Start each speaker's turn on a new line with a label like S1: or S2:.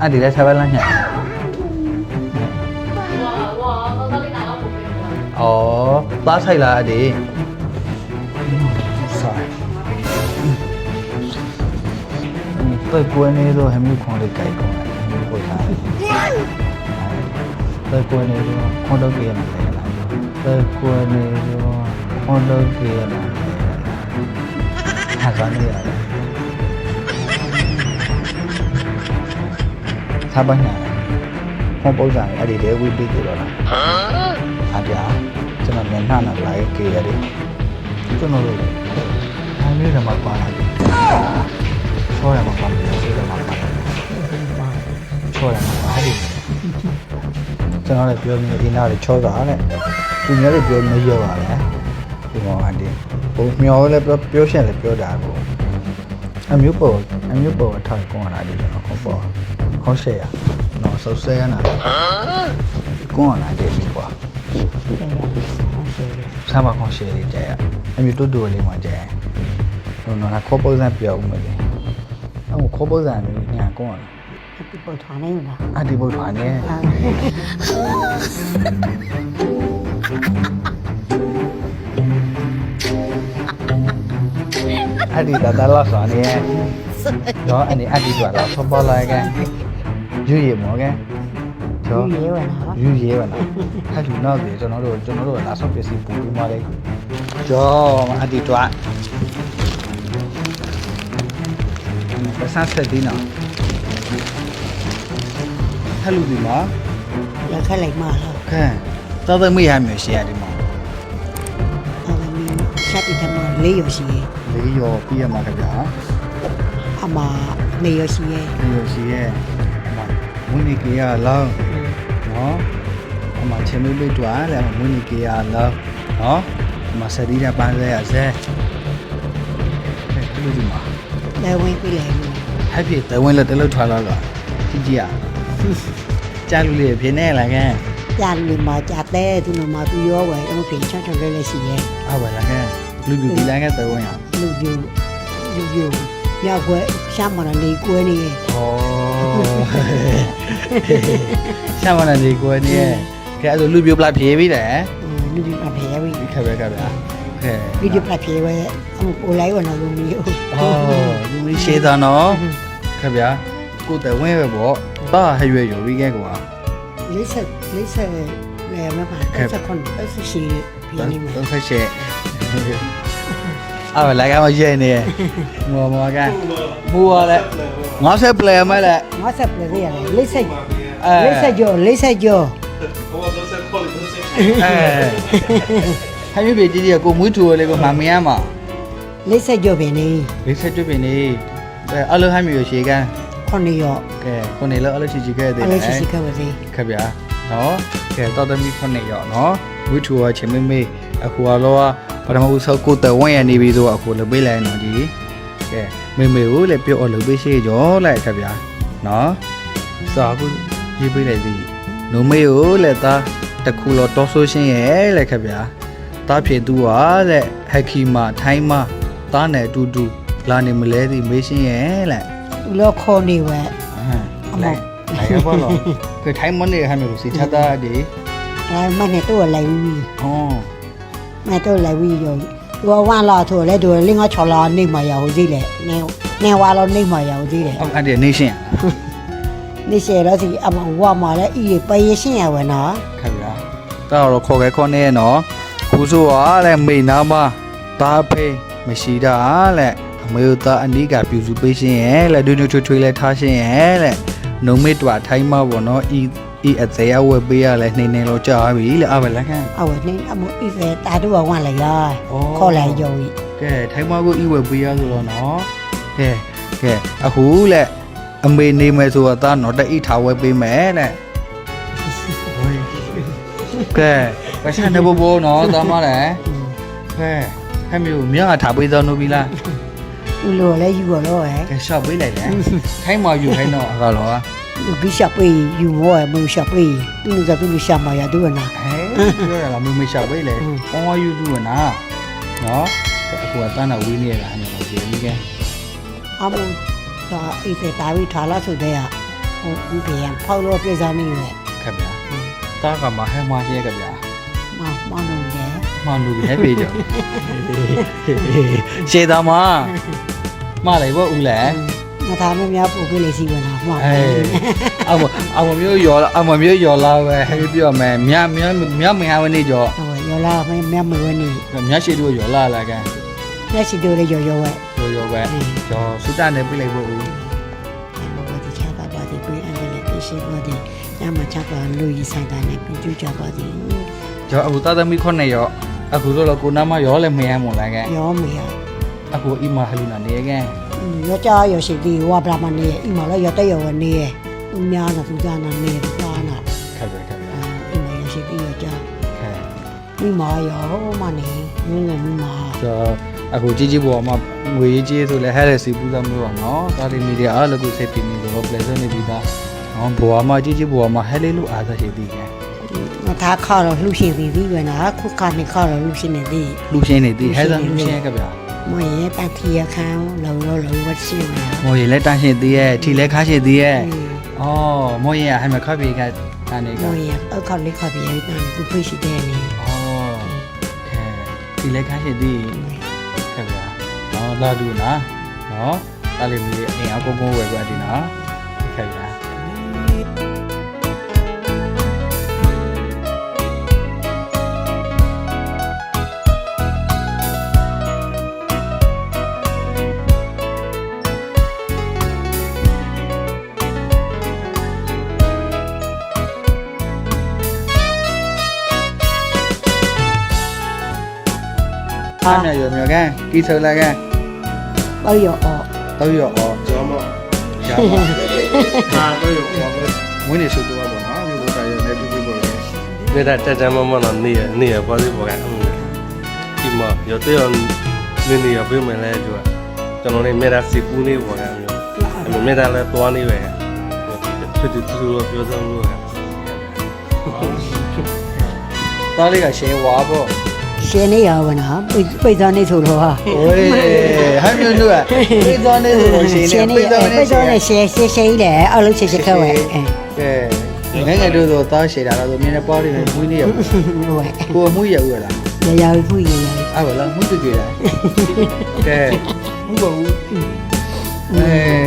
S1: 아리라 샤발라 냐. 어, 라
S2: 차이라 아 리. tôi quên đi rồi em
S1: đi khoảng được cái con này em đi quên lại tôi quên đi rồi con đâu kia này tôi quên đi rồi con đâu kia này hạt giống như vậy နေတော့ခွန်တော့ကြရမှာလေပဲကွယ်နေတော့ခွန်တော့ကြရမှာဟာဇာနေရတယ်သာပညာဟောပုံစံအဲ့ဒီလေဝိပိတ်ကြတော့လားအပြာကျွန်တော်မျက်နှာနဲ့လိုက်ကြရတယ်ကျွန်တော်တို့အားလေးတော့မပါလာဘူးချောရမှာပါမယ်ဆေးတော့မပါလာဘူးချောရမှာပါတယ်ကျွန်တော်လည်းပြောနေဒီနားလေးချောတာတဲ့သူများလည်းပြောမရောပါလေဒီမောင်အတင်းဘုံမျောလည်းပြောရှင်လည်းပြောတာကို အမျိုးပေါ်အမျိုးပေါ်အထောက်ကွန်လာတယ်ကျွန်တော်ဟုတ်ပေါ်ဟုတ်ရှယ်ရနော်ဆုပ်ဆဲရနာကွန်လာတယ်ဒီကွာဆမ်းပါခေါင်းရှယ်လေးကြရအမျိုးတူတူလေးမှကြရဟိုနော်ခေါ်ပုံစံပြောဦးမယ်လေအခုခေါ်ပုံစံလေးညာကောင်းလား
S3: ဒီပေါ်ထွားနေလား
S1: အဒီဘုရားနဲ့ အဒီတာတာလာဆောနေတော့အနေအဒီဆိုတာဆောပေါ်လာကန်ယူရမောကန်
S3: ဒီ
S1: တော့
S3: ရေဝနာ
S1: ယူရဲပါလားအဲ့ဒီနောက်ပြီးကျွန်တော်တို့ကျွန်တော်တို့လာဆော့ပစ္စည်းပူပြီးမှလေကျော်အဒီတော့ပစဆက်ဒီနော်ဟဲ့လူဒီမှာ
S3: လက်ခက်လိုက်မှလား
S1: ခဲတော်တော်မရမျိုးရှိရတယ်မော
S3: အမမီဆက်ပြီးတမလေးရရှိရဲ့
S1: လေးရောပြည့်ရမှာခင်ဗျာ
S3: အမနေရရှိရဲ့
S1: လေးရောရှိရဲ့မွေးနေကြရလောင်းနော်အမချင်မေးလေးတွားလေမွေးနေကြရလောင်းနော်အမစရီးရပန်းလဲရစဲဟဲ့လူဒီမှာ
S3: လဲဝင်ပြလေ
S1: ဟဲ့ဖြစ်တဝင်းလက်တလုံးထွာလာတော့ကြည့်ကြည့်ရကြားလူလေးဖြစ်နေလားခင်
S3: ကြာလူမှာကြာတဲ့သူနမှာသူရောဝယ်အမပြင်ချတ်တယ်လည်းရှိရဲ့
S1: အဝလာခင် လူလူဒီလိုင်းကတဝင်းရ
S3: လူပြူလူပြူမြောက်ွယ်ရှာမရနေကွဲနေရဲ့
S1: ဩရှာမနာဒီကိုနေကဲအဲ့လိုလူပြပလာဖြေးပြီးတယ်
S3: လူပြအဖေရပြီ
S1: ဒီခက်ပဲခက်ပဲခဲ
S3: လူပြပဖေဝဲအမပိုလိုက်ဝနာလူမျိုး
S1: ဩလူကြီးရှေးသားနော်ခက်ဗျာကိုတဝင်းပဲပေါ့ပါဟရွယ်ရောပြီးခဲကွာ
S3: လေးဆက်လေးဆက်လဲမပါဆက်ခွန်ဆက်ရှိပြနေမှာ
S1: တော့ဆက်ရှေ့ အဝလာကမရဲနေမောမောကမူရလဲငါဆက်ပလဲမဲလဲ
S3: ငါဆက်ပြရလေလေးဆက်
S1: အဲ
S3: လေးဆက်ကျော်လေးဆက်ကျော်
S1: အဲဟိုင်းပြကြည့်ကြကိုမွေးထူလေးကိုမမရမှာ
S3: လေးဆက်ကျော်ပင်နေ
S1: လေးဆက်ကျွပင်နေအဲအလိုဟမ်းမျိုးရှေကန်
S3: ခွန်ရော့
S1: ကဲခုနေလောအလိုချီချီခဲ့သေး
S3: အ
S1: တယ်
S3: လေးရှိရှိခပါစေ
S1: ခက်ဗျာနော်ကဲတော်သမီးခုနေရောနော်မွေးထူရချင်မေမေအခုကတော့ ပထမဦးဆုံးကိုတဝင်းရနေပြီဆိုအခုလည်းပေးလိုက်နော်ကြီးကဲမေမေကိုလည်းပြောအလုပ်ပေးရှိကြောလိုက်ခက်ဗျာနော်စာကူရေးပေးလိုက်သည်နုံမေကိုလည်းသားတခုလောတော်ဆိုရှင်းရဲ့လက်ခက်ဗျာတားဖြေသူဟာလက်ဟက်ခီမာထိုင်းမာတားနယ်အတူတူလာနေမလဲသည်မေးရှင်းရဲ့လက်
S3: ဦးလောခေါ်နေဝဲ
S1: အမေလိုက်ရပါတော့คือထိုင်းမနေဟမ်းမျိုးစီချတာဒီ
S3: အဲမနဲ့တော့လိုက်ပြီ
S1: ဟော
S3: မတော့လိုက်ပြီရောသူကဝမ်းလာထို့လဲသူလင်းက6လာနေမှာရအောင်သေးလေနေနေဝါလောနေမှာရအောင်သေးလေ
S1: အော်အဲ့ဒီနေရှင်
S3: နေရှယ်တော့စီအမဝါမှာလဲဤပယရှင်းရဝနာ
S1: ခက်ဗျာတော့ခေါ်ခဲခေါ်နေနော်ခုဆိုရလဲမိန်နာမတားဖေးမရှိတာလဲအမေတို့သားအနီးကပြူစုပေးရှင်ရဲ့လဲဒွနွထွထွေးလဲထားရှင်ရဲ့လဲနုံမေတွာထိုင်းမဘောနော်ဤ ဤအသေးအဝယ်ပေးရလဲနှိမ့်နေလို့ကြာပြီလဲအဘလက်ခံ
S3: အဝနေအမဤပဲတာတော့ဝမ်းလိုက်ရခေါ်လိုက်ရောဤ
S1: ကဲထိုင်းမကိုဤဝယ်ပေးရဆိုတော့နော်ကဲကဲအခုလဲအမေနေမယ်ဆိုတော့သားနော်တအိထားဝယ်ပေးမယ်တဲ့ကဲကရှာနေဘောဘောနော်သားမလည်းကဲဟဲ့မျိုးမြတ်ထားပေးသောနုပြီလား
S3: ဦးလိုလဲယူရောဟဲ့
S1: ကဲရှောက်ပေးလိုက်လေခိုင်းမယူခိုင်းတော့အခါတော့ဟဲ့
S3: လူ ကိရှပေးယူမောမူရှပေးသူကသူရှာမရသူကနာ
S1: ပြောရလားမမေရှောက်ပေးလေကောင်းဝယူသူကနာနော်အခုကတန်းတော့ဝေးနေရတာဟဲ့မျိုးကြည့်ပြီးကဲ
S3: အမဒါဤပဲတာဝိထားလာဆိုတဲ့ကဟိုဦးဖေးဖောက်လို့ပြေစားနေလေ
S1: ခင်ဗျာတားကမှဟဲမရှိရခင်ဗျာ
S3: မမလို့လေ
S1: မှန်လို့ဟဲပေကြောရှေးသားမမလိုက်ဘောဦးလဲ
S3: ငါသားမများပို့ပေးလေစီဝင်တာမှား
S1: အေးအမအမမျိုးရောအမမျိုးရောလာပဲဟဲပြောမယ်မြမြမြမရဝနေကြော
S3: ဟိုရောလာမမမဝနေ
S1: မြရှိတို့ရောလာလာကန်
S3: လက်ရှိတို့လေရောရောဝဲ
S1: ရောရောပဲကြောစုတနဲ့ပြလိုက်ဖို့ဦး
S3: ဘာဒီချတာဘာဒီပြေးအန်တယ်ပြေးရှိဘာဒီညမချပါလူရဆိုင်တာနဲ့ပြူကြပါဒီ
S1: ကြောအခုတာသမီခွနဲ့ရောအခုတော့ကိုနာမရောလည်းမရမလာကန်
S3: ရောမရ
S1: အခုအီမဟလူနာနေကန်
S3: ရောကြရောရှိဒီဝါဗလာမနေအိမ်မလည်းရတဲ့ရောနေဦးများတော့သူကနာနေပါနာ
S1: ခက်ပဲခက်ပဲ
S3: အိမ်မရရှိဒီရောကြ
S1: ခက်
S3: မိမရောမနေငင်းငယ်မိမ
S1: ကြောအခုကြီးကြီးပေါ်မှာငွေကြီးဆိုလဲဟဲ့လေစီပူးသားမျိုးပါနော်တာလီမီဒီယာအားလည်းကိုစိတ်ပြင်းနေတော့ pleasure နေပြီးသားနော်ဘွာမှာကြီးကြီးဘွာမှာဟဲ့လေလို့အားသာရှိသေးကန်
S3: ငါသားခေါ်တော့လှရှင်ပြီးပြီပဲနာခုကနေခေါ်တော့လှရှင်နေသည်
S1: လူရှင်းနေသေးဟဲ့သာလူ ရှင်းကဗျာ
S3: မရေတန်ထီရခန်းလုံလို့လုံဝတ်ရှင်နေ
S1: မော်ရီလက်တန်းရှင်းသေးရဲ့ထီလက်ခါရှင်းသေးရဲ့အော်မော်ရီကဟဲ့မခပ်ပြေကတန်းနေက
S3: မရေအောက်ခေါက်လေးခေါ်ပြီးရတဲ့သူဖိရှိတဲ့နေ
S1: အော်ခဲထီလက်ခါရှင်းသေးခက်ဗျာနော်လာဒူနာနော်တာလီမီအင်အကုန်းကုန်းဝယ်ကြဒီနော် အားမြရောမြေကန်ကီထော်လာကန်
S3: ပေါ့ရောအော်
S1: တော့ရောအော်
S4: ကျော်မရပါဟာတော့ရောပါပဲ
S1: ဝင်းနေဆိုတော့ပေါ့နော်မြို့ကရနေပြီးပြီးပေါ့လေ
S4: ဒေတာတက်တက်မမနော်နေရနေရပါသေးပေါ်ကအမှုဒီမှာရတဲ့ရနေနေရပြင်မယ်လဲကျတော့ကျွန်တော်နေမေရာစီပူနေပေါ်ကအမျိုးအမေမေရာလဲတွားနေပဲသူတူတူပြောစမ်းလို့
S1: တားလေးကရှင်းဝါပေါ့
S3: ရှင်နေရပါနာပိတ်ပိတ်သားနေဆိုတော့ဟာ
S1: โอ้ยဟမ်းမျိုးတို့ကပြေးသွားနေဆိုလို့ရှိရင်
S3: နေ
S1: ပြေးသွားနေ
S3: ပိတ်သားနေရှယ်ရှယ်ရှယ်လေအောက်လို့ရှယ်ရှယ်ခက်ဝဲအဲ
S1: ကဲငယ်ငယ်တို့ဆိုသားရှည်တာလားဆိုမြင်းနဲ့ပေါ်နေတယ်မွေးနေရဘူး
S3: ဝဲ
S1: ကိုမွေးရဦးလား
S3: ရရဖူးရရ
S1: အဲ့ဘာလားမွေးကြွကြလားကဲမွေးပါဘူးအဲ